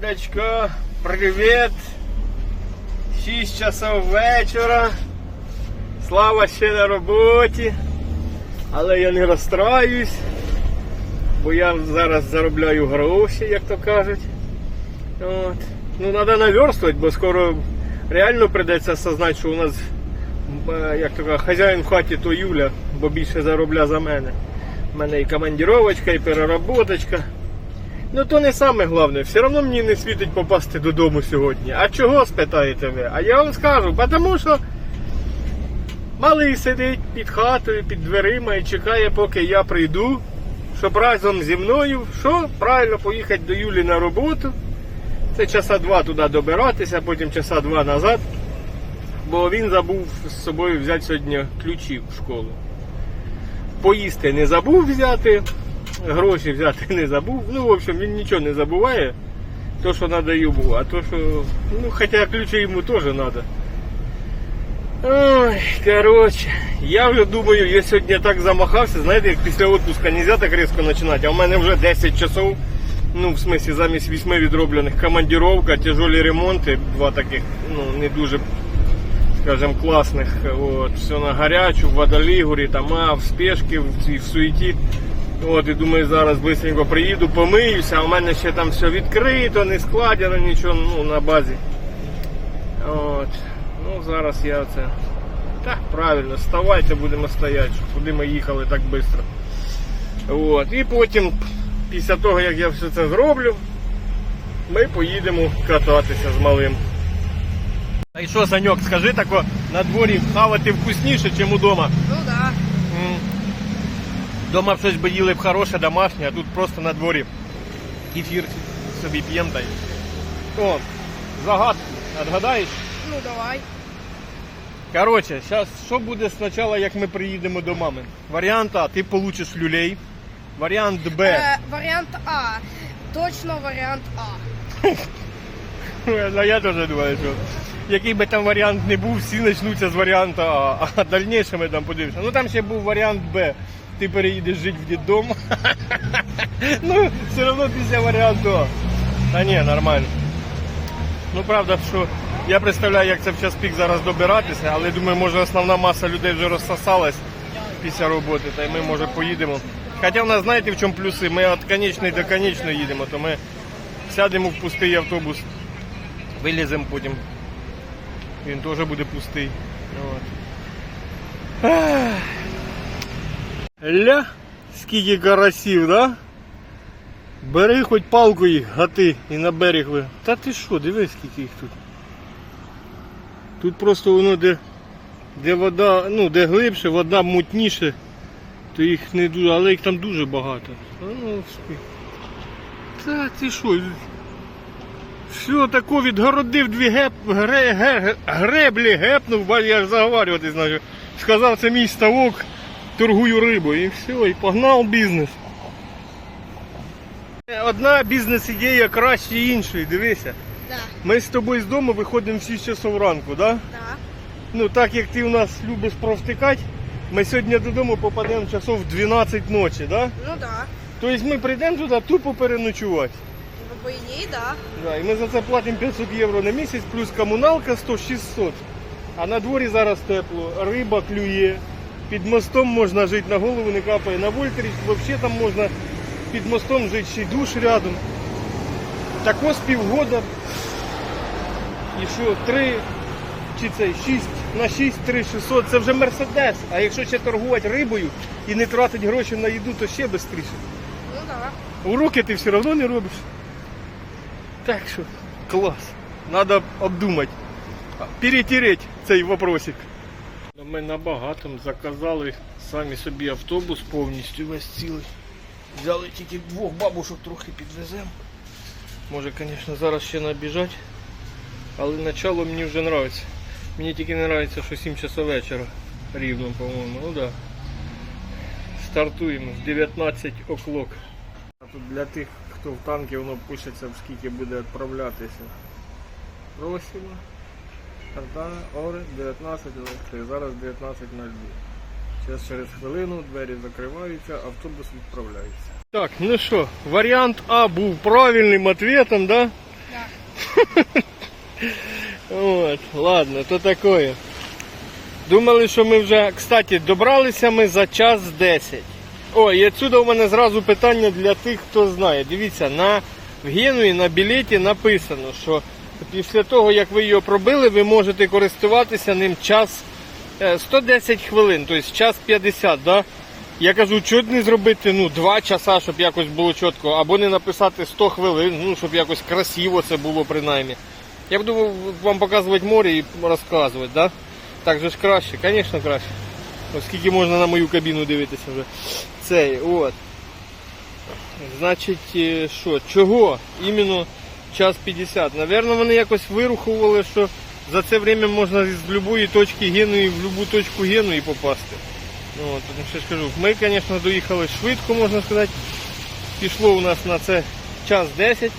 Командочка, привіт! 6 часов вечора. Слава ще на роботі. Але я не розстраюсь, бо я зараз заробляю гроші, як то кажуть. От. Ну, треба наверстувати, бо скоро реально прийдеться осознати, що у нас, е, як то кажуть, хазяїн в хаті то Юля, бо більше заробля за мене. У мене і командіровочка, і переработочка. Ну то не саме головне, все одно мені не світить попасти додому сьогодні. А чого спитаєте ви? А я вам скажу, тому що малий сидить під хатою, під дверима і чекає, поки я прийду, щоб разом зі мною, що правильно поїхати до Юлі на роботу. Це часа два туди добиратися, потім часа два назад. Бо він забув з собою взяти сьогодні ключі в школу. Поїсти не забув взяти, гроші взяти не забув. Ну, в общем, він нічого не забуває. То, що треба йому, а то, що. Ну, хоча ключі йому теж треба. Ой, коротше, я вже думаю, я сьогодні так замахався, знаєте, як після відпуска не можна так різко починати, а в мене вже 10 часов, ну, в смислі, замість 8 відроблених командіровка, тяжелі ремонти, два таких, ну, не дуже, скажімо, класних. От, все на гарячу, в водолігурі, там, а, в спешці, в, в суеті. От, і думаю, зараз швидко приїду, помиюся, а в мене ще там все відкрито, не складено, нічого ну, на базі. От. Ну, зараз я це. Так, правильно, вставайте, будемо стояти, куди ми їхали так швидко. От. І потім, після того, як я все це зроблю, ми поїдемо кататися з малим. А і що, Саньок, скажи тако, на дворі хавати вкусніше, ніж удома. Дома б щось би їли б хороше, домашнє, а тут просто на дворі кефір собі п'ємо та й. О, загадку, отгадаєш? Ну давай. Коротше, зараз що буде спочатку, як ми приїдемо до мами? Варіант А, ти получиш люлей. Варіант Б. Е, варіант А. Точно варіант А. Ну я теж думаю, що який би там варіант не був, всі почнуться з варіанту А, а дальніше ми там подивимося. Ну там ще був варіант Б. Ти переїдеш жити в дитдом. ну, все одно після варіанту. Та ні, нормально. Ну правда, що я представляю, як це в час пік зараз добиратися, але думаю, може основна маса людей вже розсосалась після роботи, та й ми може поїдемо. Хоча в нас знаєте в чому плюси? Ми від конечної до конечної їдемо, то ми сядемо в пустий автобус, виліземо потім. Він теж буде пустий. От. Ля, скільки карасів, да? Бери хоч палку їх, гати, і на берег ви. Та ти що, дивись, скільки їх тут. Тут просто воно де, де вода, ну де глибше, вода мутніше, то їх не дуже, але їх там дуже багато. А ну. Та ти що? Все тако відгородив дві геп, гре, ге- греблі, гепнув, я ж заговарювати знаю. Сказав, це мій ставок, торгую рибою. І все, і погнав бізнес. Одна бізнес-ідея краще іншої, дивися. Да. Ми з тобою з дому виходимо в 6 часов ранку, да? Да. Ну так як ти у нас любиш провтикати, ми сьогодні додому попадемо часов в 12 ночі, да? Ну да. Тобто ми прийдемо туди тупо переночувати. Ну, по ідеї, да. Да, і ми за це платимо 500 євро на місяць, плюс комуналка 100-600. А на дворі зараз тепло, риба клює, під мостом можна жити, на голову не капає, на Вольтері взагалі там можна під мостом жити, ще й душ рядом. Так ось півгода. І що, 3 чи це 6 на 6, 3 600, це вже Мерседес. А якщо ще торгувати рибою і не тратити гроші на їду, то ще швидше. Ну да. Уроки ти все одно не робиш. Так що, клас. Надо обдумати. Перетереть цей вопросик. Ми на заказали самі собі автобус повністю весь цілий. Взяли тільки двох бабушок трохи підвеземо. Може, звісно, зараз ще набіжать. Але начало мені вже подобається. Мені тільки не подобається, що 7 часов вечора рівно, по-моєму. Ну. Да. Стартуємо з 19 оклок. А тут для тих, хто в танки, воно пишеться, в скільки буде відправлятися. Просимо. Картана, Ори, 19.03. Зараз 19.02. Зараз через хвилину двері закриваються, автобус відправляється. Так, ну що, варіант А був правильним відповідом, да? Да. От, ладно, то такое. Думали, що ми вже, кстати, добралися ми за час 10. О, і отсюди у мене зразу питання для тих, хто знає. Дивіться, на в Генуї на білеті написано, що після того, як ви його пробили, ви можете користуватися ним час е, 110 хвилин, тобто час 50, да? Я кажу, чого не зробити ну, 2 часа, щоб якось було чітко, або не написати 100 хвилин, ну, щоб якось красиво це було принаймні. Я буду вам показувати море і розказувати, да? Так же ж краще, звісно краще. Оскільки можна на мою кабіну дивитися вже. Цей, от. Значить, е, що, чого? Іменно час 50. Навірно, вони якось вирухували, що за це время можна з будь-якої точки Генуї в будь-яку точку Генуї попасти. Ну, от, що ж кажу, ми, звісно, доїхали швидко, можна сказати. Пішло у нас на це час 10.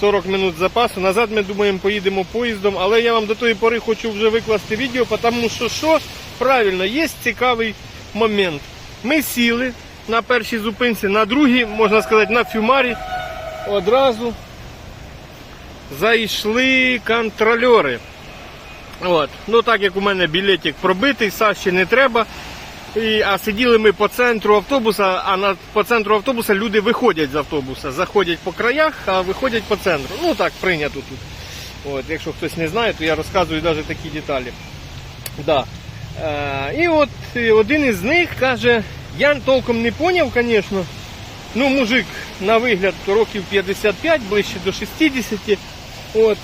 40 минут запасу. Назад ми думаємо, поїдемо поїздом, але я вам до тої пори хочу вже викласти відео, тому що що правильно, є цікавий момент. Ми сіли на першій зупинці, на другій, можна сказати, на фюмарі. Одразу зайшли контрольори. От. Ну так як у мене білетик пробитий, Саші не треба. І, а сиділи ми по центру автобуса, а на, по центру автобуса люди виходять з автобуса. Заходять по краях, а виходять по центру. Ну так прийнято тут. От, якщо хтось не знає, то я розказую навіть такі деталі. Да. Е, і от один із них каже, я толком не поняв, звісно. Ну, мужик на вигляд років 55, ближче до 60. От.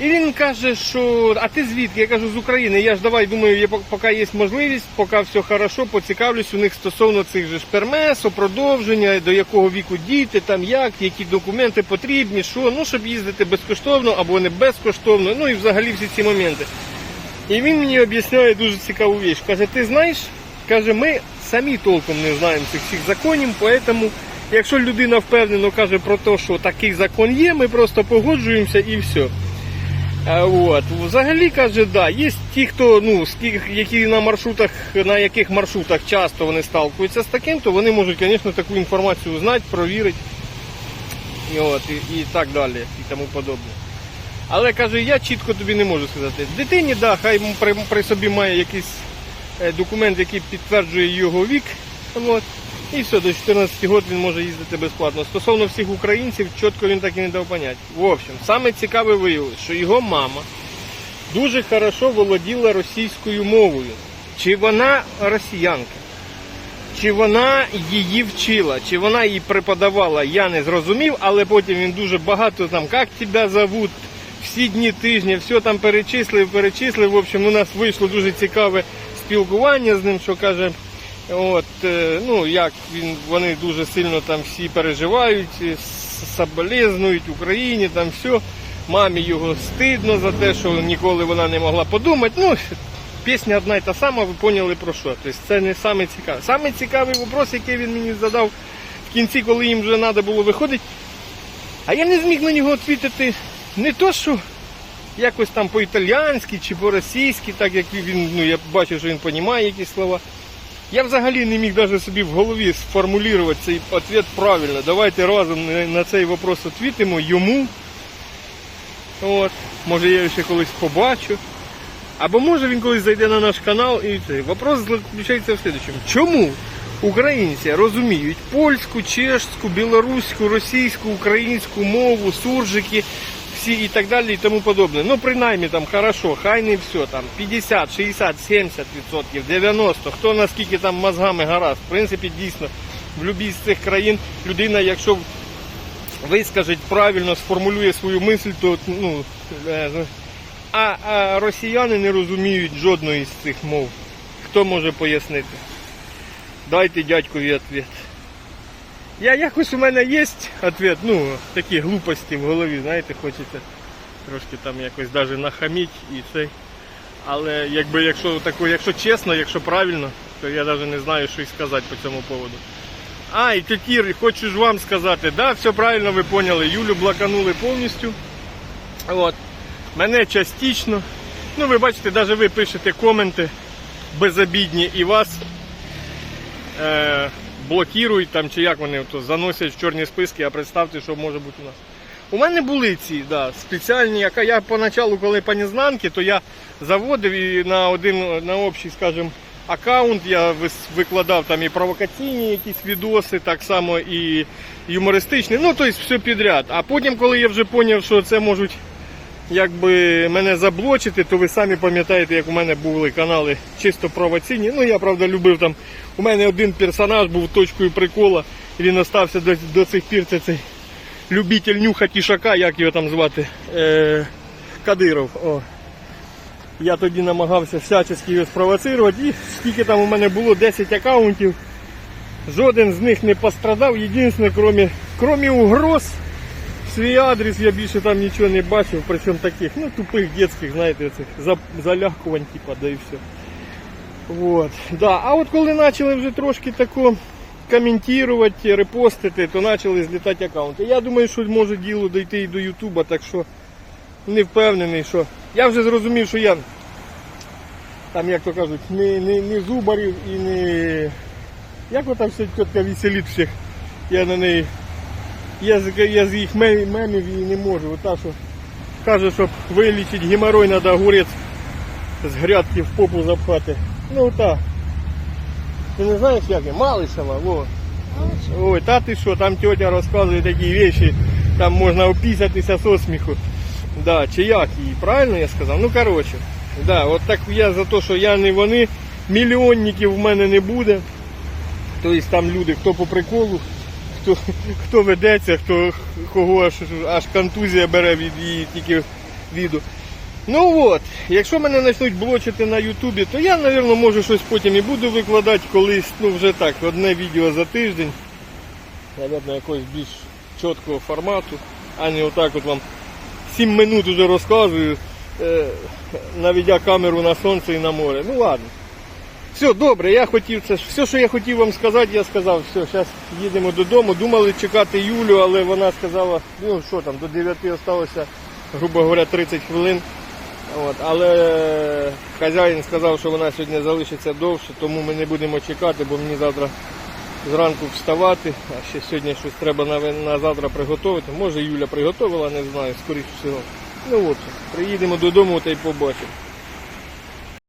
І він каже, що а ти звідки? Я кажу, з України. Я ж давай думаю, є, поки є можливість, поки все хорошо, поцікавлюсь у них стосовно цих же ж пермесу, продовження, до якого віку діти, там як, які документи потрібні, що, ну, щоб їздити безкоштовно або не безкоштовно, ну і взагалі всі ці моменти. І він мені об'ясняє дуже цікаву річ. Каже, ти знаєш, каже, ми самі толком не знаємо цих всіх законів, поэтому, якщо людина впевнено каже про те, що такий закон є, ми просто погоджуємося і все. От. Взагалі каже, да, є ті, хто, ну, які на маршрутах, на яких маршрутах часто вони сталкуються з таким, то вони можуть, звісно, таку інформацію знати, провірити. І, от, і, і так далі, і тому подобне. Але каже, я чітко тобі не можу сказати. Дитині, да, хай при, при собі має якийсь е, документ, який підтверджує його вік. От. І все, до 14 років він може їздити безплатно. Стосовно всіх українців, чітко він так і не дав поняття. В общем, саме цікаве виявилось, що його мама дуже хорошо володіла російською мовою. Чи вона росіянка? Чи вона її вчила, чи вона її преподавала, я не зрозумів, але потім він дуже багато там, як тебе зовут, всі дні тижня, все там перечислив, перечислив. В общем, у нас вийшло дуже цікаве спілкування з ним, що каже, от, е, ну, як він, вони дуже сильно там всі переживають, е, соболезнують Україні, там все. Мамі його стидно за те, що ніколи вона не могла подумати. Ну, пісня одна й та сама, ви поняли про що. Тобто це не саме цікаве. Саме цікавий вопрос, який він мені задав в кінці, коли їм вже треба було виходити. А я не зміг на нього відповідати не то, що якось там по-італіянськи чи по-російськи, так як він, ну я бачу, що він розуміє якісь слова. Я взагалі не міг навіть собі в голові сформулювати цей відповідь правильно. Давайте разом на- цей вопрос відповімо йому. От. Може я його ще колись побачу. Або може він колись зайде на наш канал і цей. Вопрос заключається в следующем. Чому українці розуміють польську, чешську, білоруську, російську, українську мову, суржики, всі і так далі і тому подобне. Ну, принаймні там хорошо, хай не все, там 50, 60, 70 відсотків, 90, хто наскільки там мозгами гаразд. В принципі, дійсно, в будь-якій з цих країн людина, якщо вискажить правильно, сформулює свою мисль, то ну, е, а, а росіяни не розуміють жодної з цих мов. Хто може пояснити? Дайте дядькові відповідь. Я якось у мене є відповідь, ну, такі глупості в голові, знаєте, хочеться трошки там якось навіть нахаміть і цей. Але якби якщо тако, якщо чесно, якщо правильно, то я навіть не знаю, що й сказати по цьому поводу. А, і тетір, хочу ж вам сказати, да, все правильно ви поняли, Юлю блоканули повністю. От. Мене частично. Ну, ви бачите, навіть ви пишете коменти безобідні і вас е, блокують там, чи як вони то, заносять в чорні списки, а представте, що може бути у нас. У мене були ці, да, спеціальні, яка я поначалу, коли по незнанки, то я заводив і на один на общий, скажімо, аккаунт я викладав там і провокаційні якісь відоси, так само і юмористичні, ну тобто все підряд. А потім, коли я вже зрозумів, що це можуть якби мене заблочити, то ви самі пам'ятаєте, як у мене були канали чисто провокаційні. Ну я правда любив там. У мене один персонаж був точкою прикола, він остався до, до цих пір. Це цей любитель нюха тішака, як його там звати. Е, Кадиров. О. Я тоді намагався всячески його спровоцирувати. І скільки там у мене було 10 аккаунтів. Жоден з них не пострадав. Єдине, крім, крім угроз, свій адрес я більше там нічого не бачив, причому таких, ну, тупих дитячих, знаєте, цих за- залякувань, типа, да і все. Вот. Да. А от коли почали вже трошки тако коментувати, репостити, то почали злітати аккаунти. Я думаю, що може діло дійти і до Ютуба, так що не впевнений, що. Я вже зрозумів, що я там, як то кажуть, не, не, не зубарів і не. Як ота вся тітка веселить всіх. Я на неї. Я, з- я з їх мем- мемів і не можу. Ота, що каже, щоб вилічити геморрой, треба огурець з грядки в попу запхати. Ну так. Ти не знаєш як я? Малишева, во. Ой, та ти що, там тетя розказує такі речі, там можна опісятися со сміху. Да, чи як її, правильно я сказав? Ну коротше. Да, от так я за те, що я не вони, мільйонників в мене не буде. Тобто там люди, хто по приколу, хто, хто ведеться, хто кого аж, аж контузія бере від її тільки віду. Ну от, якщо мене почнуть блочити на Ютубі, то я, мабуть, може щось потім і буду викладати колись, ну вже так, одне відео за тиждень. Наверно, якогось більш чіткого формату, а не отак от вам 7 минут уже розказую, е, наведя камеру на сонце і на море. Ну ладно. Все, добре, я хотів це. Все, що я хотів вам сказати, я сказав. Все, зараз їдемо додому. Думали чекати Юлю, але вона сказала, ну що там, до 9 залишилося, грубо говоря, 30 хвилин. От, але хазяїн сказав, що вона сьогодні залишиться довше, тому ми не будемо чекати, бо мені завтра зранку вставати, а ще сьогодні щось треба на, на завтра приготувати. Може Юля приготувала, не знаю, скоріш всього. Ну от, приїдемо додому та й побачимо.